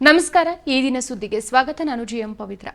ನಮಸ್ಕಾರ, ಈ ದಿನ ಸುದ್ದಿಗೆ ಸ್ವಾಗತ. ನಾನು ಜಿಎಂ ಪವಿತ್ರ.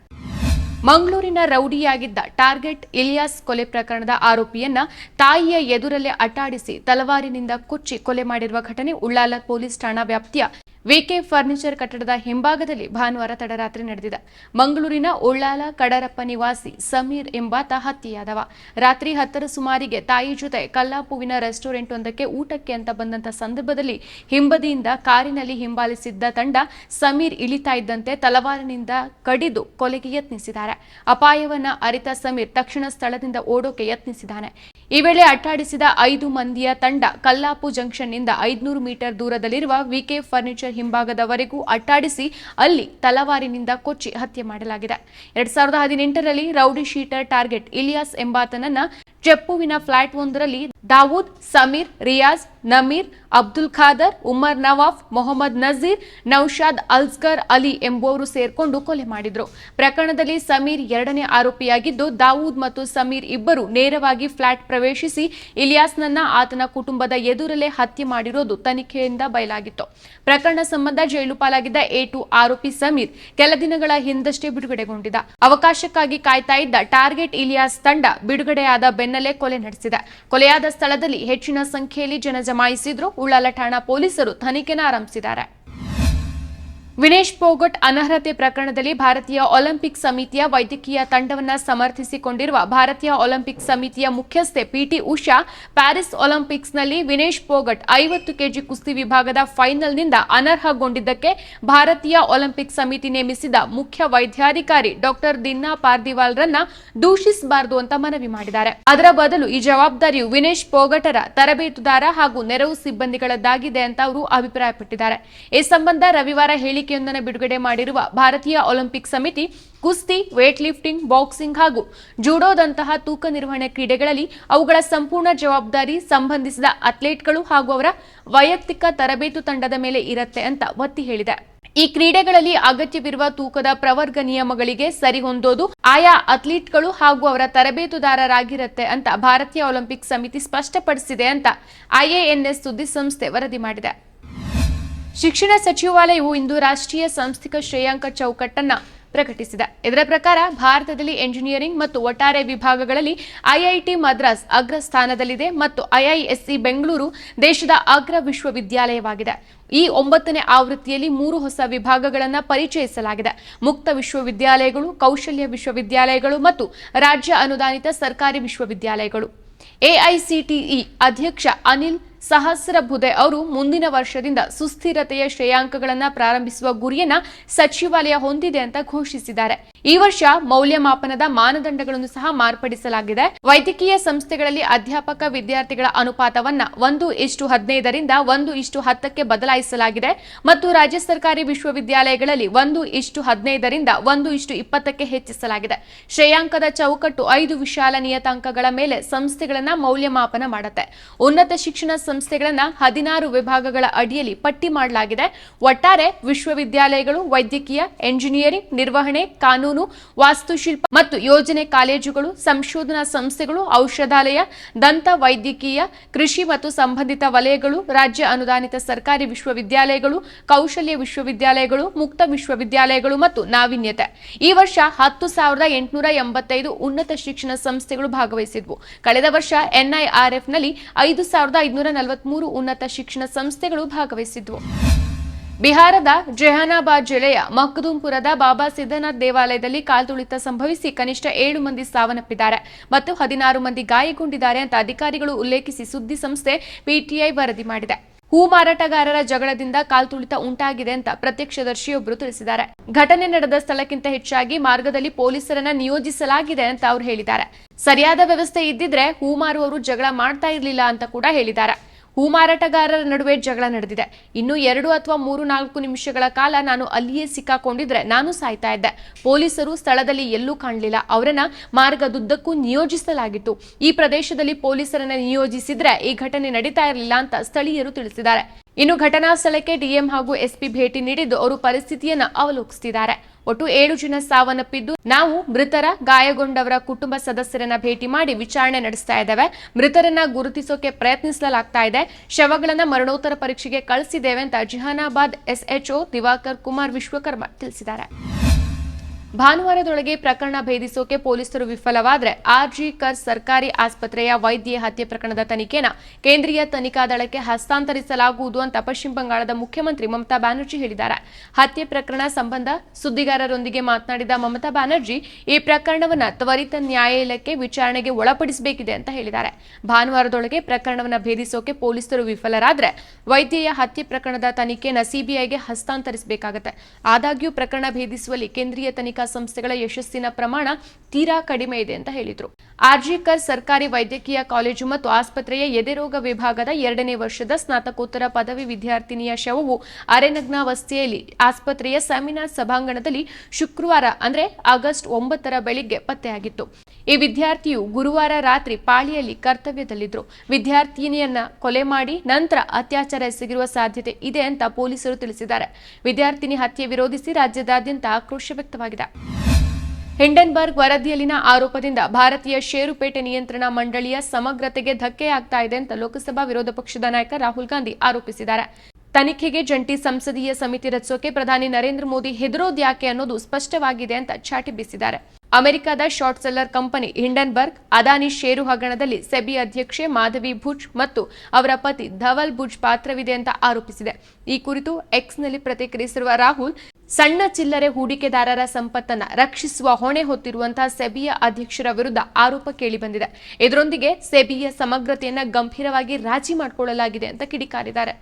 ಮಂಗಳೂರಿನ ರೌಡಿಯಾಗಿದ್ದ ಟಾರ್ಗೆಟ್ ಇಲಿಯಾಸ್ ಕೊಲೆ ಪ್ರಕರಣದ ಆರೋಪಿಯನ್ನ ತಾಯಿಯ ಎದುರಲ್ಲೇ ಅಟ್ಟಾಡಿಸಿ ತಲವಾರಿನಿಂದ ಕೊಚ್ಚಿ ಕೊಲೆ ಮಾಡಿರುವ ಘಟನೆ ಉಳ್ಳಾಲ ಪೊಲೀಸ್ ಠಾಣಾ ವ್ಯಾಪ್ತಿಯ ವಿಕೆ ಫರ್ನಿಚರ್ ಕಟ್ಟಡದ ಹಿಂಭಾಗದಲ್ಲಿ ಭಾನುವಾರ ತಡರಾತ್ರಿ ನಡೆದಿದೆ. ಮಂಗಳೂರಿನ ಉಳ್ಳಾಲ ಕಡರಪ್ಪ ನಿವಾಸಿ ಸಮೀರ್ ಎಂಬಾತ ಹತ್ಯೆಯಾದವ. ರಾತ್ರಿ ಹತ್ತರ ಸುಮಾರಿಗೆ ತಾಯಿ ಜೊತೆ ಕಲ್ಲಾಪುವಿನ ರೆಸ್ಟೋರೆಂಟ್ ಒಂದಕ್ಕೆ ಊಟಕ್ಕೆ ಅಂತ ಬಂದಂತ ಸಂದರ್ಭದಲ್ಲಿ ಹಿಂಬದಿಯಿಂದ ಕಾರಿನಲ್ಲಿ ಹಿಂಬಾಲಿಸಿದ್ದ ತಂಡ ಸಮೀರ್ ಇಳಿತಾ ಇದ್ದಂತೆ ತಲವಾರಿನಿಂದ ಕಡಿದು ಕೊಲೆಗೆ ಯತ್ನಿಸಿದ್ದಾರೆ. ಅಪಾಯವನ್ನ ಅರಿತ ಸಮೀರ್ ತಕ್ಷಣ ಸ್ಥಳದಿಂದ ಓಡೋಕೆ ಯತ್ನಿಸಿದ್ದಾನೆ. ಈ ವೇಳೆ ಅಟ್ಟಾಡಿಸಿದ ಐದು ಮಂದಿಯ ತಂಡ ಕಲ್ಲಾಪು ಜಂಕ್ಷನ್ನಿಂದ ಐದುನೂರು ಮೀಟರ್ ದೂರದಲ್ಲಿರುವ ವಿಕೆ ಫರ್ನಿಚರ್ ಹಿಂಭಾಗದವರೆಗೂ ಅಟ್ಟಾಡಿಸಿ ಅಲ್ಲಿ ತಲವಾರಿನಿಂದ ಕೊಚ್ಚಿ ಹತ್ಯೆ ಮಾಡಲಾಗಿದೆ. ಎರಡ್ ಸಾವಿರದ ಹದಿನೆಂಟರಲ್ಲಿ ರೌಡಿ ಶೀಟರ್ ಟಾರ್ಗೆಟ್ ಇಲಿಯಾಸ್ ಎಂಬಾತನನ್ನ ಚೆಪ್ಪುವಿನ ಫ್ಲಾಟ್ ಒಂದರಲ್ಲಿ ದಾವೂದ್, ಸಮೀರ್, ರಿಯಾಜ್ ನಮೀರ್, ಅಬ್ದುಲ್ ಖಾದರ್, ಉಮರ್ ನವಾಫ್, ಮೊಹಮ್ಮದ್ ನಜೀರ್, ನೌಶಾದ್ ಅಲ್ಸ್ಕರ್ ಅಲಿ ಎಂಬುವರು ಸೇರ್ಕೊಂಡು ಕೊಲೆ ಮಾಡಿದ್ರು. ಪ್ರಕರಣದಲ್ಲಿ ಸಮೀರ್ ಎರಡನೇ ಆರೋಪಿಯಾಗಿದ್ದು, ದಾವೂದ್ ಮತ್ತು ಸಮೀರ್ ಇಬ್ಬರು ನೇರವಾಗಿ ಫ್ಲಾಟ್ ಪ್ರವೇಶಿಸಿ ಇಲಿಯಾಸ್ನನ್ನ ಆತನ ಕುಟುಂಬದ ಎದುರಲ್ಲೇ ಹತ್ಯೆ ಮಾಡಿರೋದು ತನಿಖೆಯಿಂದ ಬಯಲಾಗಿತ್ತು. ಪ್ರಕರಣ ಸಂಬಂಧ ಜೈಲು ಪಾಲಾಗಿದ್ದ ಎ ಟು ಆರೋಪಿ ಸಮೀರ್ ಕೆಲ ದಿನಗಳ ಹಿಂದಷ್ಟೇ ಬಿಡುಗಡೆಗೊಂಡಿದ್ದ ಅವಕಾಶಕ್ಕಾಗಿ ಕಾಯ್ತಾ ಇದ್ದ ಟಾರ್ಗೆಟ್ ಇಲಿಯಾಸ್ ತಂಡ ಬಿಡುಗಡೆಯಾದ ಬೆನ್ನಲ್ಲೇ ಕೊಲೆ ನಡೆಸಿದೆ. ಕೊಲೆಯಾದ ಸ್ಥಳದಲ್ಲಿ ಹೆಚ್ಚಿನ ಸಂಖ್ಯೆಯಲ್ಲಿ ಜನ ಜಮಾಯಿಸಿದ್ರು ಉಳ್ಳಾಲ ಠಾಣಾ ಪೊಲೀಸರು ತನಿಖೆನ ಆರಂಭಿಸಿದ್ದಾರೆ. ವಿನೇಶ್ ಪೋಗಟ್ ಅನರ್ಹತೆ ಪ್ರಕರಣದಲ್ಲಿ ಭಾರತೀಯ ಒಲಿಂಪಿಕ್ ಸಮಿತಿಯ ವೈದ್ಯಕೀಯ ತಂಡವನ್ನು ಸಮರ್ಥಿಸಿಕೊಂಡಿರುವ ಭಾರತೀಯ ಒಲಿಂಪಿಕ್ ಸಮಿತಿಯ ಮುಖ್ಯಸ್ಥೆ ಪಿಟಿ ಉಷಾ, ಪ್ಯಾರಿಸ್ ಒಲಿಂಪಿಕ್ಸ್ನಲ್ಲಿ ವಿನೇಶ್ ಪೋಗಟ್ ಐವತ್ತು ಕೆಜಿ ಕುಸ್ತಿ ವಿಭಾಗದ ಫೈನಲ್ನಿಂದ ಅನರ್ಹಗೊಂಡಿದ್ದಕ್ಕೆ ಭಾರತೀಯ ಒಲಿಂಪಿಕ್ ಸಮಿತಿ ನೇಮಿಸಿದ ಮುಖ್ಯ ವೈದ್ಯಾಧಿಕಾರಿ ಡಾಕ್ಟರ್ ದಿನ್ನಾ ಪಾರ್ದಿವಾಲ್ರನ್ನ ದೂಷಿಸಬಾರದು ಅಂತ ಮನವಿ ಮಾಡಿದ್ದಾರೆ. ಅದರ ಬದಲು ಈ ಜವಾಬ್ದಾರಿಯು ವಿನೇಶ್ ಪೋಗಟರ ತರಬೇತುದಾರ ಹಾಗೂ ನೆರವು ಸಿಬ್ಬಂದಿಗಳದ್ದಾಗಿದೆ ಅಂತ ಅವರು ಅಭಿಪ್ರಾಯಪಟ್ಟಿದ್ದಾರೆ. ಈ ಸಂಬಂಧ ರವಿವಾರ ಹೇಳಿಕೆಯೊಂದನ್ನು ಬಿಡುಗಡೆ ಮಾಡಿರುವ ಭಾರತೀಯ ಒಲಿಂಪಿಕ್ ಸಮಿತಿ, ಕುಸ್ತಿ ವೇಟ್ ಲಿಫ್ಟಿಂಗ್ ಬಾಕ್ಸಿಂಗ್ ಹಾಗೂ ಜೂಡೋದಂತಹ ತೂಕ ನಿರ್ವಹಣೆ ಕ್ರೀಡೆಗಳಲ್ಲಿ ಅವುಗಳ ಸಂಪೂರ್ಣ ಜವಾಬ್ದಾರಿ ಸಂಬಂಧಿಸಿದ ಅಥ್ಲೀಟ್ಗಳು ಹಾಗೂ ಅವರ ವೈಯಕ್ತಿಕ ತರಬೇತು ತಂಡದ ಮೇಲೆ ಇರುತ್ತೆ ಅಂತ ಒತ್ತಿ ಹೇಳಿದೆ. ಈ ಕ್ರೀಡೆಗಳಲ್ಲಿ ಅಗತ್ಯವಿರುವ ತೂಕದ ಪ್ರವರ್ಗ ನಿಯಮಗಳಿಗೆ ಸರಿಹೊಂದೋದು ಆಯಾ ಅಥ್ಲೀಟ್ಗಳು ಹಾಗೂ ಅವರ ತರಬೇತುದಾರರಾಗಿರುತ್ತೆ ಅಂತ ಭಾರತೀಯ ಒಲಿಂಪಿಕ್ ಸಮಿತಿ ಸ್ಪಷ್ಟಪಡಿಸಿದೆ ಅಂತ ಐಎಎನ್ಎಸ್ ಸುದ್ದಿಸಂಸ್ಥೆ ವರದಿ ಮಾಡಿದೆ. ಶಿಕ್ಷಣ ಸಚಿವಾಲಯವು ಇಂದು ರಾಷ್ಟ್ರೀಯ ಸಾಂಸ್ಥಿಕ ಶ್ರೇಯಾಂಕ ಚೌಕಟ್ಟನ್ನು ಪ್ರಕಟಿಸಿದೆ. ಇದರ ಪ್ರಕಾರ ಭಾರತದಲ್ಲಿ ಎಂಜಿನಿಯರಿಂಗ್ ಮತ್ತು ಒಟ್ಟಾರೆ ವಿಭಾಗಗಳಲ್ಲಿ ಐಐಟಿ ಮದ್ರಾಸ್ ಅಗ್ರ ಸ್ಥಾನದಲ್ಲಿದೆ ಮತ್ತು ಐಐಎಸ್ಸಿ ಬೆಂಗಳೂರು ದೇಶದ ಅಗ್ರ ವಿಶ್ವವಿದ್ಯಾಲಯವಾಗಿದೆ. ಈ ಒಂಬತ್ತನೇ ಆವೃತ್ತಿಯಲ್ಲಿ ಮೂರು ಹೊಸ ವಿಭಾಗಗಳನ್ನು ಪರಿಚಯಿಸಲಾಗಿದೆ. ಮುಕ್ತ ವಿಶ್ವವಿದ್ಯಾಲಯಗಳು, ಕೌಶಲ್ಯ ವಿಶ್ವವಿದ್ಯಾಲಯಗಳು ಮತ್ತು ರಾಜ್ಯ ಅನುದಾನಿತ ಸರ್ಕಾರಿ ವಿಶ್ವವಿದ್ಯಾಲಯಗಳು. ಎಐಸಿಟಿಇ ಅಧ್ಯಕ್ಷ ಅನಿಲ್ ಸಹಸ್ರಬುಧೆ ಅವರು ಮುಂದಿನ ವರ್ಷದಿಂದ ಸುಸ್ಥಿರತೆಯ ಶ್ರೇಯಾಂಕಗಳನ್ನು ಪ್ರಾರಂಭಿಸುವ ಗುರಿಯನ್ನ ಸಚಿವಾಲಯ ಹೊಂದಿದೆ ಅಂತ ಘೋಷಿಸಿದ್ದಾರೆ. ಈ ವರ್ಷ ಮೌಲ್ಯಮಾಪನದ ಮಾನದಂಡಗಳನ್ನು ಸಹ ಮಾರ್ಪಡಿಸಲಾಗಿದೆ. ವೈದ್ಯಕೀಯ ಸಂಸ್ಥೆಗಳಲ್ಲಿ ಅಧ್ಯಾಪಕ ವಿದ್ಯಾರ್ಥಿಗಳ ಅನುಪಾತವನ್ನ ಒಂದು ಇಷ್ಟು ಹದಿನೈದರಿಂದ ಒಂದು ಇಷ್ಟು ಹತ್ತಕ್ಕೆ ಬದಲಾಯಿಸಲಾಗಿದೆ ಮತ್ತು ರಾಜ್ಯ ಸರ್ಕಾರಿ ವಿಶ್ವವಿದ್ಯಾಲಯಗಳಲ್ಲಿ ಒಂದು ಇಷ್ಟು ಹದಿನೈದರಿಂದ ಒಂದು ಇಷ್ಟು ಇಪ್ಪತ್ತಕ್ಕೆ ಹೆಚ್ಚಿಸಲಾಗಿದೆ. ಶ್ರೇಯಾಂಕದ ಚೌಕಟ್ಟು ಐದು ವಿಶಾಲ ನಿಯತಾಂಕಗಳ ಮೇಲೆ ಸಂಸ್ಥೆಗಳನ್ನ ಮೌಲ್ಯಮಾಪನ ಮಾಡುತ್ತೆ. ಉನ್ನತ ಶಿಕ್ಷಣ ಸಂಸ್ಥೆಗಳನ್ನ ಹದಿನಾರು ವಿಭಾಗಗಳ ಅಡಿಯಲ್ಲಿ ಪಟ್ಟಿ ಮಾಡಲಾಗಿದೆ. ಒಟ್ಟಾರೆ ವಿಶ್ವವಿದ್ಯಾಲಯಗಳು ವೈದ್ಯಕೀಯ, ಎಂಜಿನಿಯರಿಂಗ್, ನಿರ್ವಹಣೆ, ಕಾನೂನು ವಾಸ್ತುಶಿಲ್ಪ ಮತ್ತು ಯೋಜನೆ ಕಾಲೇಜುಗಳು, ಸಂಶೋಧನಾ ಸಂಸ್ಥೆಗಳು, ಔಷಧಾಲಯ, ದಂತ ವೈದ್ಯಕೀಯ, ಕೃಷಿ ಮತ್ತು ಸಂಬಂಧಿತ ವಲಯಗಳು, ರಾಜ್ಯ ಅನುದಾನಿತ ಸರ್ಕಾರಿ ವಿಶ್ವವಿದ್ಯಾಲಯಗಳು, ಕೌಶಲ್ಯ ವಿಶ್ವವಿದ್ಯಾಲಯಗಳು, ಮುಕ್ತ ವಿಶ್ವವಿದ್ಯಾಲಯಗಳು ಮತ್ತು ನಾವೀನ್ಯತೆ. ಈ ವರ್ಷ ಹತ್ತು ಸಾವಿರದ ಎಂಟುನೂರ ಎಂಬತ್ತೈದು ಉನ್ನತ ಶಿಕ್ಷಣ ಸಂಸ್ಥೆಗಳು ಭಾಗವಹಿಸಿದ್ವು. ಕಳೆದ ವರ್ಷ ಎನ್ಐಆರ್ಎಫ್ನಲ್ಲಿ ಐದು ಸಾವಿರದ ಐದುನೂರ ನಲವತ್ಮೂರು ಉನ್ನತ ಶಿಕ್ಷಣ ಸಂಸ್ಥೆಗಳು ಭಾಗವಹಿಸಿದ್ವು. ಬಿಹಾರದ ಜೆಹಾನಾಬಾದ್ ಜಿಲ್ಲೆಯ ಮಖದೂಂಪುರದ ಬಾಬಾ ಸಿದ್ದನಾಥ್ ದೇವಾಲಯದಲ್ಲಿ ಕಾಲ್ತುಳಿತ ಸಂಭವಿಸಿ ಕನಿಷ್ಠ ಏಳು ಮಂದಿ ಸಾವನ್ನಪ್ಪಿದ್ದಾರೆ ಮತ್ತು ಹದಿನಾರು ಮಂದಿ ಗಾಯಗೊಂಡಿದ್ದಾರೆ ಅಂತ ಅಧಿಕಾರಿಗಳು ಉಲ್ಲೇಖಿಸಿ ಸುದ್ದಿ ಸಂಸ್ಥೆ ಪಿಟಿಐ ವರದಿ ಮಾಡಿದೆ. ಹೂ ಮಾರಾಟಗಾರರ ಜಗಳದಿಂದ ಕಾಲ್ತುಳಿತ ಉಂಟಾಗಿದೆ ಅಂತ ಪ್ರತ್ಯಕ್ಷದರ್ಶಿಯೊಬ್ಬರು ತಿಳಿಸಿದ್ದಾರೆ. ಘಟನೆ ನಡೆದ ಸ್ಥಳಕ್ಕಿಂತ ಹೆಚ್ಚಾಗಿ ಮಾರ್ಗದಲ್ಲಿ ಪೊಲೀಸರನ್ನ ನಿಯೋಜಿಸಲಾಗಿದೆ ಅಂತ ಅವರು ಹೇಳಿದ್ದಾರೆ. ಸರಿಯಾದ ವ್ಯವಸ್ಥೆ ಇದ್ದಿದ್ರೆ ಹೂ ಮಾರುವವರು ಜಗಳ ಮಾಡ್ತಾ ಇರಲಿಲ್ಲ ಅಂತ ಕೂಡ ಹೇಳಿದ್ದಾರೆ. ಹೂ ಮಾರಾಟಗಾರರ ನಡುವೆ ಜಗಳ ನಡೆದಿದೆ. ಇನ್ನು ಎರಡು ಅಥವಾ ಮೂರು ನಾಲ್ಕು ನಿಮಿಷಗಳ ಕಾಲ ನಾನು ಅಲ್ಲಿಯೇ ಸಿಕ್ಕಾಕೊಂಡಿದ್ರೆ ನಾನು ಸಾಯ್ತಾ ಇದ್ದೆ. ಪೊಲೀಸರು ಸ್ಥಳದಲ್ಲಿ ಎಲ್ಲೂ ಕಾಣಲಿಲ್ಲ. ಅವರನ್ನ ಮಾರ್ಗದುದ್ದಕ್ಕೂ ನಿಯೋಜಿಸಲಾಗಿತ್ತು. ಈ ಪ್ರದೇಶದಲ್ಲಿ ಪೊಲೀಸರನ್ನ ನಿಯೋಜಿಸಿದ್ರೆ ಈ ಘಟನೆ ನಡೀತಾ ಇರಲಿಲ್ಲ ಅಂತ ಸ್ಥಳೀಯರು ತಿಳಿಸಿದ್ದಾರೆ. ಇನ್ನು ಘಟನಾ ಸ್ಥಳಕ್ಕೆ ಡಿಎಂ ಹಾಗೂ ಎಸ್ಪಿ ಭೇಟಿ ನೀಡಿದ್ದು ಅವರು ಪರಿಸ್ಥಿತಿಯನ್ನ ಅವಲೋಕಿಸುತ್ತಿದ್ದಾರೆ ಒಟ್ಟು ಏಳು ಜನ ಸಾವನ್ನಪ್ಪಿದ್ದು ನಾವು ಮೃತರ ಗಾಯಗೊಂಡವರ ಕುಟುಂಬ ಸದಸ್ಯರನ್ನ ಭೇಟಿ ಮಾಡಿ ವಿಚಾರಣೆ ನಡೆಸ್ತಾ ಇದ್ದೇವೆ. ಮೃತರನ್ನ ಗುರುತಿಸೋಕೆ ಪ್ರಯತ್ನಿಸಲಾಗ್ತಾ ಇದೆ. ಶವಗಳನ್ನ ಮರಣೋತ್ತರ ಪರೀಕ್ಷೆಗೆ ಕಳಿಸಿದ್ದೇವೆ ಅಂತ ಜಹಾನಾಬಾದ್ ಎಸ್ಎಚ್ಒ ದಿವಾಕರ್ ಕುಮಾರ್ ವಿಶ್ವಕರ್ಮ ತಿಳಿಸಿದ್ದಾರೆ. ಭಾನುವಾರದೊಳಗೆ ಪ್ರಕರಣ ಭೇದಿಸೋಕೆ ಪೊಲೀಸರು ವಿಫಲವಾದರೆ ಆರ್ಜಿ ಕರ್ ಸರ್ಕಾರಿ ಆಸ್ಪತ್ರೆಯ ವೈದ್ಯ ಹತ್ಯೆ ಪ್ರಕರಣದ ತನಿಖೆನ ಕೇಂದ್ರೀಯ ತನಿಖಾ ದಳಕ್ಕೆ ಹಸ್ತಾಂತರಿಸಲಾಗುವುದು ಅಂತ ಪಶ್ಚಿಮ ಬಂಗಾಳದ ಮುಖ್ಯಮಂತ್ರಿ ಮಮತಾ ಬ್ಯಾನರ್ಜಿ ಹೇಳಿದ್ದಾರೆ. ಹತ್ಯೆ ಪ್ರಕರಣ ಸಂಬಂಧ ಸುದ್ದಿಗಾರರೊಂದಿಗೆ ಮಾತನಾಡಿದ ಮಮತಾ ಬ್ಯಾನರ್ಜಿ, ಈ ಪ್ರಕರಣವನ್ನು ತ್ವರಿತ ನ್ಯಾಯಾಲಯಕ್ಕೆ ವಿಚಾರಣೆಗೆ ಒಳಪಡಿಸಬೇಕಿದೆ ಅಂತ ಹೇಳಿದ್ದಾರೆ. ಭಾನುವಾರದೊಳಗೆ ಪ್ರಕರಣವನ್ನು ಭೇದಿಸೋಕೆ ಪೊಲೀಸರು ವಿಫಲರಾದರೆ ವೈದ್ಯೆಯ ಹತ್ಯೆ ಪ್ರಕರಣದ ತನಿಖೆನ ಸಿಬಿಐಗೆ ಹಸ್ತಾಂತರಿಸಬೇಕಾಗುತ್ತೆ. ಆದಾಗ್ಯೂ ಪ್ರಕರಣ ಭೇದಿಸುವಲ್ಲಿ ಕೇಂದ್ರೀಯ ತನಿಖಾ ಸಂಸ್ಥೆಗಳ ಯಶಸ್ಸಿನ ಪ್ರಮಾಣ ತೀರಾ ಕಡಿಮೆ ಇದೆ ಅಂತ ಹೇಳಿದ್ರು. ಆರ್ಜಿಕರ್ ಸರ್ಕಾರಿ ವೈದ್ಯಕೀಯ ಕಾಲೇಜು ಮತ್ತು ಆಸ್ಪತ್ರೆಯ ಎದೆರೋಗ ವಿಭಾಗದ ಎರಡನೇ ವರ್ಷದ ಸ್ನಾತಕೋತ್ತರ ಪದವಿ ವಿದ್ಯಾರ್ಥಿನಿಯ ಶವವು ಅರೆನಗ್ನಾವಸ್ಥೆಯಲ್ಲಿ ಆಸ್ಪತ್ರೆಯ ಸೆಮಿನಾರ್ ಸಭಾಂಗಣದಲ್ಲಿ ಶುಕ್ರವಾರ, ಅಂದ್ರೆ ಆಗಸ್ಟ್ ಒಂಬತ್ತರ ಬೆಳಿಗ್ಗೆ ಪತ್ತೆಯಾಗಿತ್ತು. ಈ ವಿದ್ಯಾರ್ಥಿಯು ಗುರುವಾರ ರಾತ್ರಿ ಪಾಳಿಯಲ್ಲಿ ಕರ್ತವ್ಯದಲ್ಲಿದ್ದರು ವಿದ್ಯಾರ್ಥಿನಿಯನ್ನ ಕೊಲೆ ಮಾಡಿ ನಂತರ ಅತ್ಯಾಚಾರ ಎಸಗಿರುವ ಸಾಧ್ಯತೆ ಇದೆ ಅಂತ ಪೊಲೀಸರು ತಿಳಿಸಿದ್ದಾರೆ. ವಿದ್ಯಾರ್ಥಿನಿ ಹತ್ಯೆ ವಿರೋಧಿಸಿ ರಾಜ್ಯದಾದ್ಯಂತ ಆಕ್ರೋಶ ವ್ಯಕ್ತವಾಗಿದೆ. ಹಿಂಡನ್ಬರ್ಗ್ ವರದಿಯಲ್ಲಿನ ಆರೋಪದಿಂದ ಭಾರತೀಯ ಷೇರುಪೇಟೆ ನಿಯಂತ್ರಣ ಮಂಡಳಿಯ ಸಮಗ್ರತೆಗೆ ಧಕ್ಕೆಯಾಗ್ತಾ ಇದೆ ಅಂತ ಲೋಕಸಭಾ ವಿರೋಧ ಪಕ್ಷದ ನಾಯಕ ರಾಹುಲ್ ಗಾಂಧಿ ಆರೋಪಿಸಿದ್ದಾರೆ. ತನಿಖೆಗೆ ಜಂಟಿ ಸಂಸದೀಯ ಸಮಿತಿ ರಚಿಸೋಕೆ ಪ್ರಧಾನಿ ನರೇಂದ್ರ ಮೋದಿ ಹೆದರೋದ್ಯಾಕೆ ಅನ್ನೋದು ಸ್ಪಷ್ಟವಾಗಿದೆ ಅಂತ ಚಾಟಿ ಬೀಸಿದ್ದಾರೆ. ಅಮೆರಿಕದ short seller company Hindenburg, Adani share ಹಗರಣದಲ್ಲಿ ಸೆಬಿ ಅಧ್ಯಕ್ಷೆ ಮಾಧವಿ ಭುಜ್ ಮತ್ತು ಅವರ ಪತಿ ಧವಲ್ ಭುಜ್ ಪಾತ್ರವಿದೆ ಅಂತ ಆರೋಪಿಸಿದೆ. ಈ ಕುರಿತು ಎಕ್ಸ್ನಲ್ಲಿ ಪ್ರತಿಕ್ರಿಯಿಸಿರುವ ರಾಹುಲ್, ಸಣ್ಣ ಚಿಲ್ಲರೆ ಹೂಡಿಕೆದಾರರ ಸಂಪತ್ತನ್ನ ರಕ್ಷಿಸುವ ಹೊಣೆ ಹೊತ್ತಿರುವಂತಹ ಸೆಬಿಯ ಅಧ್ಯಕ್ಷರ ವಿರುದ್ಧ ಆರೋಪ ಕೇಳಿಬಂದಿದೆ. ಇದರೊಂದಿಗೆ ಸೆಬಿಯ ಸಮಗ್ರತೆಯನ್ನ ಗಂಭೀರವಾಗಿ ರಾಜಿ ಮಾಡಿಕೊಳ್ಳಲಾಗಿದೆ ಅಂತ ಕಿಡಿಕಾರಿದ್ದಾರೆ.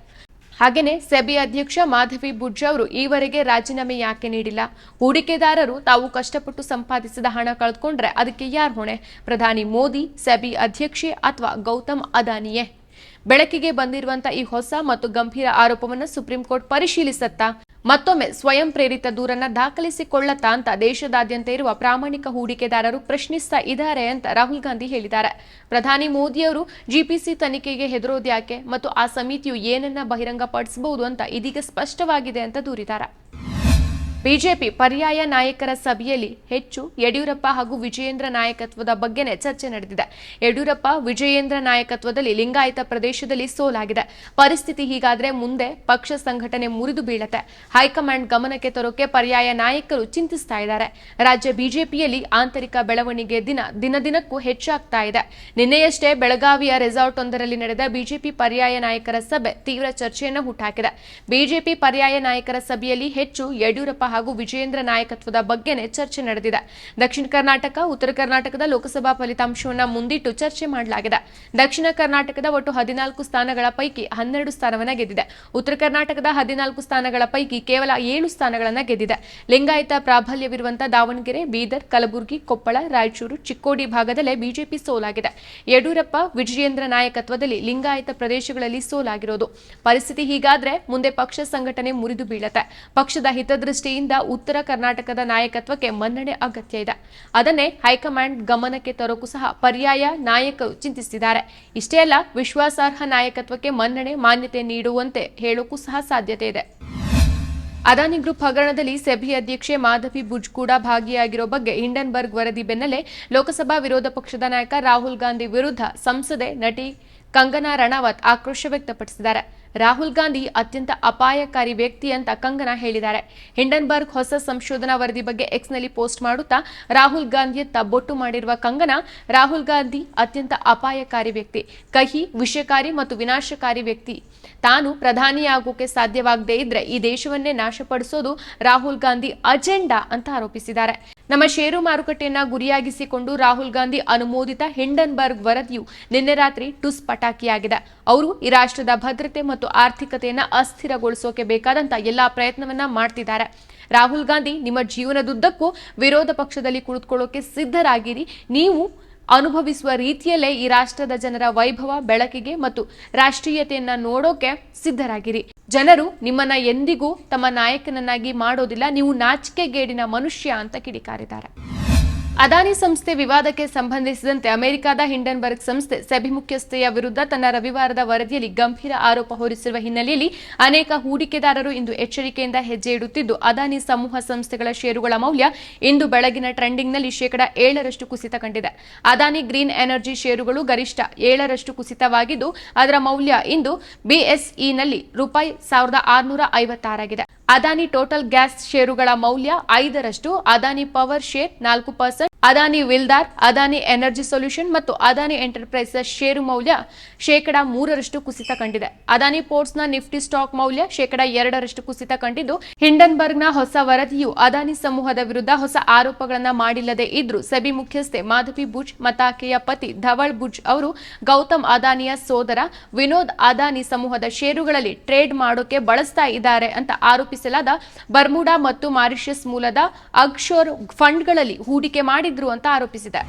ಹಾಗೇನೆ ಸೆಬಿ ಅಧ್ಯಕ್ಷ ಮಾಧವಿ ಬುಡ್ಜ್ ಅವರು ಈವರೆಗೆ ರಾಜೀನಾಮೆ ಯಾಕೆ ನೀಡಿಲ್ಲ? ಹೂಡಿಕೆದಾರರು ತಾವು ಕಷ್ಟಪಟ್ಟು ಸಂಪಾದಿಸಿದ ಹಣ ಕಳೆದುಕೊಂಡ್ರೆ ಅದಕ್ಕೆ ಯಾರು ಹೊಣೆ? ಪ್ರಧಾನಿ ಮೋದಿ ಸೆಬಿ ಅಧ್ಯಕ್ಷೆ ಅಥವಾ ಗೌತಮ್ ಅದಾನಿಯೇ? ಬೆಳಕಿಗೆ ಬಂದಿರುವಂತಹ ಈ ಹೊಸ ಮತ್ತು ಗಂಭೀರ ಆರೋಪವನ್ನು ಸುಪ್ರೀಂ ಕೋರ್ಟ್ ಪರಿಶೀಲಿಸತ್ತಾ? ಮತ್ತೊಮ್ಮೆ ಸ್ವಯಂ ಪ್ರೇರಿತ ದೂರನ್ನ ದಾಖಲಿಸಿಕೊಳ್ಳತ್ತಾ ಅಂತ ದೇಶದಾದ್ಯಂತ ಇರುವ ಪ್ರಾಮಾಣಿಕ ಹೂಡಿಕೆದಾರರು ಪ್ರಶ್ನಿಸ್ತಾ ಇದ್ದಾರೆ ಅಂತ ರಾಹುಲ್ ಗಾಂಧಿ ಹೇಳಿದ್ದಾರೆ. ಪ್ರಧಾನಿ ಮೋದಿಯವರು ಜಿಪಿಸಿ ತನಿಖೆಗೆ ಹೆದರೋದ್ಯಾಕೆ ಮತ್ತು ಆ ಸಮಿತಿಯು ಏನನ್ನ ಬಹಿರಂಗಪಡಿಸಬಹುದು ಅಂತ ಇದೀಗ ಸ್ಪಷ್ಟವಾಗಿದೆ ಅಂತ ದೂರಿದ್ದಾರೆ. ಬಿಜೆಪಿ ಪರ್ಯಾಯ ನಾಯಕರ ಸಭೆಯಲ್ಲಿ ಹೆಚ್ಚು ಯಡಿಯೂರಪ್ಪ ಹಾಗೂ ವಿಜಯೇಂದ್ರ ನಾಯಕತ್ವದ ಬಗ್ಗೆನೇ ಚರ್ಚೆ ನಡೆದಿದೆ. ಯಡಿಯೂರಪ್ಪ ವಿಜಯೇಂದ್ರ ನಾಯಕತ್ವದಲ್ಲಿ ಲಿಂಗಾಯತ ಪ್ರದೇಶದಲ್ಲಿ ಸೋಲಾಗಿದೆ. ಪರಿಸ್ಥಿತಿ ಹೀಗಾದ್ರೆ ಮುಂದೆ ಪಕ್ಷ ಸಂಘಟನೆ ಮುರಿದು ಬೀಳತ್ತೆ. ಹೈಕಮಾಂಡ್ ಗಮನಕ್ಕೆ ತರೋಕೆ ಪರ್ಯಾಯ ನಾಯಕರು ಚಿಂತಿಸ್ತಾ ಇದ್ದಾರೆ. ರಾಜ್ಯ ಬಿಜೆಪಿಯಲ್ಲಿ ಆಂತರಿಕ ಬೆಳವಣಿಗೆ ದಿನ ದಿನದಿನಕ್ಕೂ ಹೆಚ್ಚಾಗ್ತಾ ಇದೆ. ನಿನ್ನೆಯಷ್ಟೇ ಬೆಳಗಾವಿಯ ರೆಸಾರ್ಟ್ ಒಂದರಲ್ಲಿ ನಡೆದ ಬಿಜೆಪಿ ಪರ್ಯಾಯ ನಾಯಕರ ಸಭೆ ತೀವ್ರ ಚರ್ಚೆಯನ್ನು ಹುಟ್ಟಾಕಿದೆ ಬಿಜೆಪಿ ಪರ್ಯಾಯ ನಾಯಕರ ಸಭೆಯಲ್ಲಿ ಹೆಚ್ಚು ಯಡಿಯೂರಪ್ಪ ಹಾಗೂ ವಿಜಯೇಂದ್ರ ನಾಯಕತ್ವದ ಬಗ್ಗೆನೇ ಚರ್ಚೆ ನಡೆದಿದೆ. ದಕ್ಷಿಣ ಕರ್ನಾಟಕ, ಉತ್ತರ ಕರ್ನಾಟಕದ ಲೋಕಸಭಾ ಫಲಿತಾಂಶವನ್ನ ಮುಂದಿಟ್ಟು ಚರ್ಚೆ ಮಾಡಲಾಗಿದೆ. ದಕ್ಷಿಣ ಕರ್ನಾಟಕದ ಒಟ್ಟು ಹದಿನಾಲ್ಕು ಸ್ಥಾನಗಳ ಪೈಕಿ ಹನ್ನೆರಡು ಸ್ಥಾನವನ್ನ ಗೆದ್ದಿದೆ. ಉತ್ತರ ಕರ್ನಾಟಕದ ಹದಿನಾಲ್ಕು ಸ್ಥಾನಗಳ ಪೈಕಿ ಕೇವಲ ಏಳು ಸ್ಥಾನಗಳನ್ನು ಗೆದ್ದಿದೆ. ಲಿಂಗಾಯತ ಪ್ರಾಬಲ್ಯವಿರುವಂತಹ ದಾವಣಗೆರೆ, ಬೀದರ್, ಕಲಬುರಗಿ, ಕೊಪ್ಪಳ, ರಾಯಚೂರು, ಚಿಕ್ಕೋಡಿ ಭಾಗದಲ್ಲೇ ಬಿಜೆಪಿ ಸೋಲಾಗಿದೆ. ಯಡಿಯೂರಪ್ಪ ವಿಜಯೇಂದ್ರ ನಾಯಕತ್ವದಲ್ಲಿ ಲಿಂಗಾಯತ ಪ್ರದೇಶಗಳಲ್ಲಿ ಸೋಲಾಗಿರೋದು. ಪರಿಸ್ಥಿತಿ ಹೀಗಾದ್ರೆ ಮುಂದೆ ಪಕ್ಷ ಸಂಘಟನೆ ಮುರಿದು ಬೀಳತ್ತೆ. ಪಕ್ಷದ ಹಿತದೃಷ್ಟಿಯಿಂದ ಉತ್ತರ ಕರ್ನಾಟಕದ ನಾಯಕತ್ವಕ್ಕೆ ಮನ್ನಣೆ ಅಗತ್ಯ ಇದೆ. ಅದನ್ನೇ ಹೈಕಮಾಂಡ್ ಗಮನಕ್ಕೆ ತರೋಕು ಸಹ ಪರ್ಯಾಯ ನಾಯಕರು ಚಿಂತಿಸಿದ್ದಾರೆ. ಇಷ್ಟೇ ಅಲ್ಲ, ವಿಶ್ವಾಸಾರ್ಹ ನಾಯಕತ್ವಕ್ಕೆ ಮನ್ನಣೆ ಮಾನ್ಯತೆ ನೀಡುವಂತೆ ಹೇಳೋಕ್ಕೂ ಸಹ ಸಾಧ್ಯತೆ ಇದೆ. ಅದಾನಿ ಗ್ರೂಪ್ ಹಗರಣದಲ್ಲಿ ಸೆಬಿ ಅಧ್ಯಕ್ಷೆ ಮಾಧವಿ ಬುಜ್ ಕೂಡ ಭಾಗಿಯಾಗಿರೋ ಬಗ್ಗೆ ಹಿಂಡನ್ಬರ್ಗ್ ವರದಿ ಬೆನ್ನಲ್ಲೇ ಲೋಕಸಭಾ ವಿರೋಧ ಪಕ್ಷದ ನಾಯಕ ರಾಹುಲ್ ಗಾಂಧಿ ವಿರುದ್ಧ ಸಂಸದೆ ನಟಿ ಕಂಗನಾ ರಣಾವತ್ ಆಕ್ರೋಶ ವ್ಯಕ್ತಪಡಿಸಿದ್ದಾರೆ. ರಾಹುಲ್ ಗಾಂಧಿ ಅತ್ಯಂತ ಅಪಾಯಕಾರಿ ವ್ಯಕ್ತಿ ಅಂತ ಕಂಗನಾ ಹೇಳಿದ್ದಾರೆ. ಹಿಂಡನ್ಬರ್ಗ್ ಹೊಸ ಸಂಶೋಧನಾ ವರದಿ ಬಗ್ಗೆ ಎಕ್ಸ್ನಲ್ಲಿ ಪೋಸ್ಟ್ ಮಾಡುತ್ತಾ ರಾಹುಲ್ ಗಾಂಧಿಯತ್ತ ಬೊಟ್ಟು ಮಾಡಿರುವ ಕಂಗನಾ ರಾಹುಲ್ ಗಾಂಧಿ ಅತ್ಯಂತ ಅಪಾಯಕಾರಿ ವ್ಯಕ್ತಿ. ಕಹಿ, ವಿಷಕಾರಿ ಮತ್ತು ವಿನಾಶಕಾರಿ ವ್ಯಕ್ತಿ. ತಾನು ಪ್ರಧಾನಿಯಾಗೋಕೆ ಸಾಧ್ಯವಾಗದೇ ಇದ್ರೆ ಈ ದೇಶವನ್ನೇ ನಾಶಪಡಿಸೋದು ರಾಹುಲ್ ಗಾಂಧಿ ಅಜೆಂಡಾ ಅಂತ ಆರೋಪಿಸಿದ್ದಾರೆ. ನಮ್ಮ ಷೇರು ಮಾರುಕಟ್ಟೆಯನ್ನ ಗುರಿಯಾಗಿಸಿಕೊಂಡು ರಾಹುಲ್ ಗಾಂಧಿ ಅನುಮೋದಿತ ಹಿಂಡನ್ಬರ್ಗ್ ವರದಿಯು ನಿನ್ನೆ ರಾತ್ರಿ ಟುಸ್ ಪಟಾಕಿಯಾಗಿದೆ. ಅವರು ಈ ರಾಷ್ಟ್ರದ ಭದ್ರತೆ ಮತ್ತು ಆರ್ಥಿಕತೆಯನ್ನ ಅಸ್ಥಿರಗೊಳಿಸೋಕೆ ಬೇಕಾದಂತ ಎಲ್ಲಾ ಪ್ರಯತ್ನವನ್ನ ಮಾಡ್ತಿದ್ದಾರೆ. ರಾಹುಲ್ ಗಾಂಧಿ ನಿಮ್ಮ ಜೀವನದುದ್ದಕ್ಕೂ ವಿರೋಧ ಪಕ್ಷದಲ್ಲಿ ಕುಳಿತುಕೊಳ್ಳೋಕೆ ಸಿದ್ಧರಾಗಿರಿ. ನೀವು ಅನುಭವಿಸುವ ರೀತಿಯಲ್ಲೇ ಈ ರಾಷ್ಟ್ರದ ಜನರ ವೈಭವ, ಬೆಳಕಿಗೆ ಮತ್ತು ರಾಷ್ಟ್ರೀಯತೆಯನ್ನ ನೋಡೋಕೆ ಸಿದ್ಧರಾಗಿರಿ. ಜನರು ನಿಮ್ಮನ್ನ ಎಂದಿಗೂ ತಮ್ಮ ನಾಯಕನನ್ನಾಗಿ ಮಾಡೋದಿಲ್ಲ, ನೀವು ನಾಚಿಕೆಗೇಡಿನ ಮನುಷ್ಯ ಅಂತ ಕಿಡಿಕಾರಿದ್ದಾರೆ. ಅದಾನಿ ಸಂಸ್ಥೆ ವಿವಾದಕ್ಕೆ ಸಂಬಂಧಿಸಿದಂತೆ ಅಮೆರಿಕದ ಹಿಂಡನ್ಬರ್ಗ್ ಸಂಸ್ಥೆ ಸೆಬಿ ಮುಖ್ಯಸ್ಥೆಯ ವಿರುದ್ಧ ತನ್ನ ರವಿವಾರದ ವರದಿಯಲ್ಲಿ ಗಂಭೀರ ಆರೋಪ ಹೊರಿಸಿರುವ ಹಿನ್ನೆಲೆಯಲ್ಲಿ ಅನೇಕ ಹೂಡಿಕೆದಾರರು ಇಂದು ಎಚ್ಚರಿಕೆಯಿಂದ ಹೆಜ್ಜೆ ಇಡುತ್ತಿದ್ದು, ಅದಾನಿ ಸಮೂಹ ಸಂಸ್ಥೆಗಳ ಷೇರುಗಳ ಮೌಲ್ಯ ಇಂದು ಬೆಳಗಿನ ಟ್ರೆಂಡಿಂಗ್ನಲ್ಲಿ ಶೇಕಡಾ ಏಳರಷ್ಟು ಕುಸಿತ ಕಂಡಿದೆ. ಅದಾನಿ ಗ್ರೀನ್ ಎನರ್ಜಿ ಷೇರುಗಳು ಗರಿಷ್ಠ ಏಳರಷ್ಟು ಕುಸಿತವಾಗಿದ್ದು, ಅದರ ಮೌಲ್ಯ ಇಂದು ಬಿಎಸ್ಇನಲ್ಲಿ ರೂಪಾಯಿ ಸಾವಿರದ ಆರುನೂರ ಐವತ್ತಾರಾಗಿದೆ. ಅದಾನಿ ಟೋಟಲ್ ಗ್ಯಾಸ್ ಷೇರುಗಳ ಮೌಲ್ಯ ಐದರಷ್ಟು ಅದಾನಿ ಪವರ್ ಶೇರ್ ನಾಲ್ಕು percent Adani ವಿಲ್ದಾರ್, Adani energy solution ಮತ್ತು ಅದಾನಿ ಎಂಟರ್ಪ್ರೈಸಸ್ ಷೇರು ಮೌಲ್ಯ ಶೇಕಡಾ ಮೂರರಷ್ಟು ಕುಸಿತ ಕಂಡಿದೆ. ಅದಾನಿ ನ ನಿಫ್ಟಿ ಸ್ಟಾಕ್ ಮೌಲ್ಯ ಶೇಕಡಾ ಎರಡರಷ್ಟು ಕುಸಿತ ಕಂಡಿದ್ದು ಹಿಂಡನ್ಬರ್ಗ್ನ ಹೊಸ ವರದಿಯು ಅದಾನಿ ಸಮೂಹದ ವಿರುದ್ಧ ಹೊಸ ಆರೋಪಗಳನ್ನು ಮಾಡಿಲ್ಲದೆ ಇದ್ರೂ ಸೆಬಿ ಮುಖ್ಯಸ್ಥೆ ಮಾಧವಿ ಭುಜ್ ಮತಾಕೆಯ ಪತಿ ಧವಳ್ ಭುಜ್ ಅವರು ಗೌತಮ್ ಅದಾನಿಯ ಸೋದರ ವಿನೋದ್ ಅದಾನಿ ಸಮೂಹದ ಷೇರುಗಳಲ್ಲಿ ಟ್ರೇಡ್ ಮಾಡೋಕೆ ಬಳಸ್ತಾ ಇದ್ದಾರೆ ಅಂತ ಆರೋಪಿಸಲಾದ ಬರ್ಮುಡಾ ಮತ್ತು ಮಾರಿಷಸ್ ಮೂಲದ ಅಕ್ಷೋರ್ ಫಂಡ್ಗಳಲ್ಲಿ ಹೂಡಿಕೆ ಮಾಡಿದ್ರು ಅಂತ ಆರೋಪಿಸಿದೆ.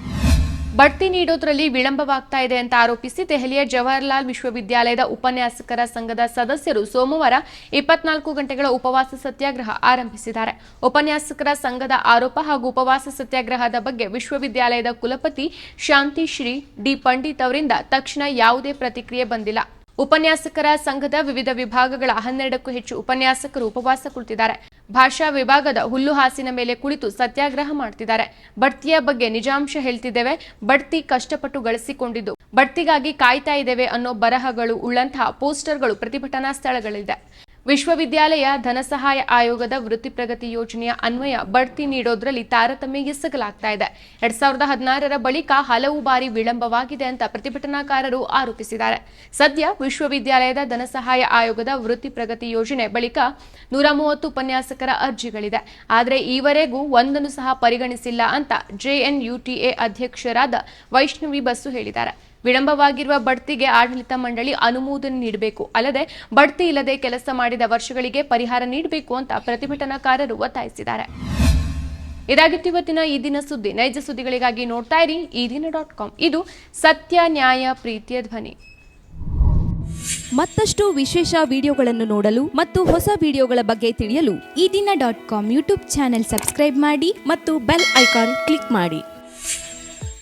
ಬಡ್ತಿ ನೀಡೋದ್ರಲ್ಲಿ ವಿಳಂಬವಾಗ್ತಾ ಇದೆ ಅಂತ ಆರೋಪಿಸಿ ದೆಹಲಿಯ ಜವಾಹರ್ಲಾಲ್ ವಿಶ್ವವಿದ್ಯಾಲಯದ ಉಪನ್ಯಾಸಕರ ಸಂಘದ ಸದಸ್ಯರು ಸೋಮವಾರ ಇಪ್ಪತ್ನಾಲ್ಕು ಗಂಟೆಗಳ ಉಪವಾಸ ಸತ್ಯಾಗ್ರಹ ಆರಂಭಿಸಿದ್ದಾರೆ. ಉಪನ್ಯಾಸಕರ ಸಂಘದ ಆರೋಪ ಹಾಗೂ ಉಪವಾಸ ಸತ್ಯಾಗ್ರಹದ ಬಗ್ಗೆ ವಿಶ್ವವಿದ್ಯಾಲಯದ ಕುಲಪತಿ ಶಾಂತಿ ಶ್ರೀ ಡಿ ಪಂಡಿತ್ ಅವರಿಂದ ತಕ್ಷಣ ಯಾವುದೇ ಪ್ರತಿಕ್ರಿಯೆ ಬಂದಿಲ್ಲ. ಉಪನ್ಯಾಸಕರ ಸಂಘದ ವಿವಿಧ ವಿಭಾಗಗಳ ಹನ್ನೆರಡಕ್ಕೂ ಹೆಚ್ಚು ಉಪನ್ಯಾಸಕರು ಉಪವಾಸ ಕುಳಿತಿದ್ದಾರೆ. ಭಾಷಾ ವಿಭಾಗದ ಹುಲ್ಲುಹಾಸಿನ ಮೇಲೆ ಕುಳಿತು ಸತ್ಯಾಗ್ರಹ ಮಾಡ್ತಿದ್ದಾರೆ. ಬಡ್ತಿಯ ಬಗ್ಗೆ ನಿಜಾಂಶ ಹೇಳ್ತಿದ್ದೇವೆ. ಬಡ್ತಿ ಕಷ್ಟಪಟ್ಟು ಗಳಿಸಿಕೊಂಡಿದ್ದು. ಬಡ್ತಿಗಾಗಿ ಕಾಯ್ತಾ ಇದ್ದೇವೆ ಅನ್ನೋ ಬರಹಗಳು ಉಳ್ಳಂತಹ ಪೋಸ್ಟರ್ಗಳು ಪ್ರತಿಭಟನಾ ಸ್ಥಳಗಳಿದೆ. ವಿಶ್ವವಿದ್ಯಾಲಯ ಧನಸಹಾಯ ಆಯೋಗದ ವೃತ್ತಿ ಪ್ರಗತಿ ಯೋಜನೆಯ ಅನ್ವಯ ಬಡ್ತಿ ನೀಡೋದ್ರಲ್ಲಿ ತಾರತಮ್ಯ ಎಸಗಲಾಗ್ತಾ ಇದೆ. ಎರಡ್ ಸಾವಿರದ ಹದಿನಾರರ ಬಳಿಕ ಹಲವು ಬಾರಿ ವಿಳಂಬವಾಗಿದೆ ಅಂತ ಪ್ರತಿಭಟನಾಕಾರರು ಆರೋಪಿಸಿದ್ದಾರೆ. ಸದ್ಯ ವಿಶ್ವವಿದ್ಯಾಲಯದ ಧನಸಹಾಯ ಆಯೋಗದ ವೃತ್ತಿ ಪ್ರಗತಿ ಯೋಜನೆ ಬಳಿಕ ನೂರ ಮೂವತ್ತು ಉಪನ್ಯಾಸಕರ ಅರ್ಜಿಗಳಿದೆ. ಆದರೆ ಈವರೆಗೂ ಒಂದನ್ನು ಸಹ ಪರಿಗಣಿಸಿಲ್ಲ ಅಂತ ಜೆಎನ್ಯುಟಿಎ ಅಧ್ಯಕ್ಷರಾದ ವೈಷ್ಣವಿ ಬಸ್ಸು ಹೇಳಿದ್ದಾರೆ. ವಿಳಂಬವಾಗಿರುವ ಬಡ್ತಿಗೆ ಆಡಳಿತ ಮಂಡಳಿ ಅನುಮೋದನೆ ನೀಡಬೇಕು. ಅಲ್ಲದೆ, ಬಡ್ತಿ ಇಲ್ಲದೆ ಕೆಲಸ ಮಾಡಿದ ವರ್ಷಗಳಿಗೆ ಪರಿಹಾರ ನೀಡಬೇಕು ಅಂತ ಪ್ರತಿಭಟನಾಕಾರರು ಒತ್ತಾಯಿಸಿದ್ದಾರೆ. ಇದಾಗಿತ್ತು ಇವತ್ತಿನ ಈ ದಿನ ಸುದ್ದಿ. ನೈಜ ಸುದ್ದಿಗಳಿಗಾಗಿ ನೋಡ್ತಾ ಇರಿ ಈ ದಿನ ಡಾಟ್ ಕಾಮ್. ಇದು ಸತ್ಯ ನ್ಯಾಯ ಪ್ರೀತಿಯ ಧ್ವನಿ. ಮತ್ತಷ್ಟು ವಿಶೇಷ ವಿಡಿಯೋಗಳನ್ನು ನೋಡಲು ಮತ್ತು ಹೊಸ ವಿಡಿಯೋಗಳ ಬಗ್ಗೆ ತಿಳಿಯಲು Ee Dina dot com YouTube channel subscribe ಮಾಡಿ ಮತ್ತು ಬೆಲ್ ಐಕಾನ್ ಕ್ಲಿಕ್ ಮಾಡಿ.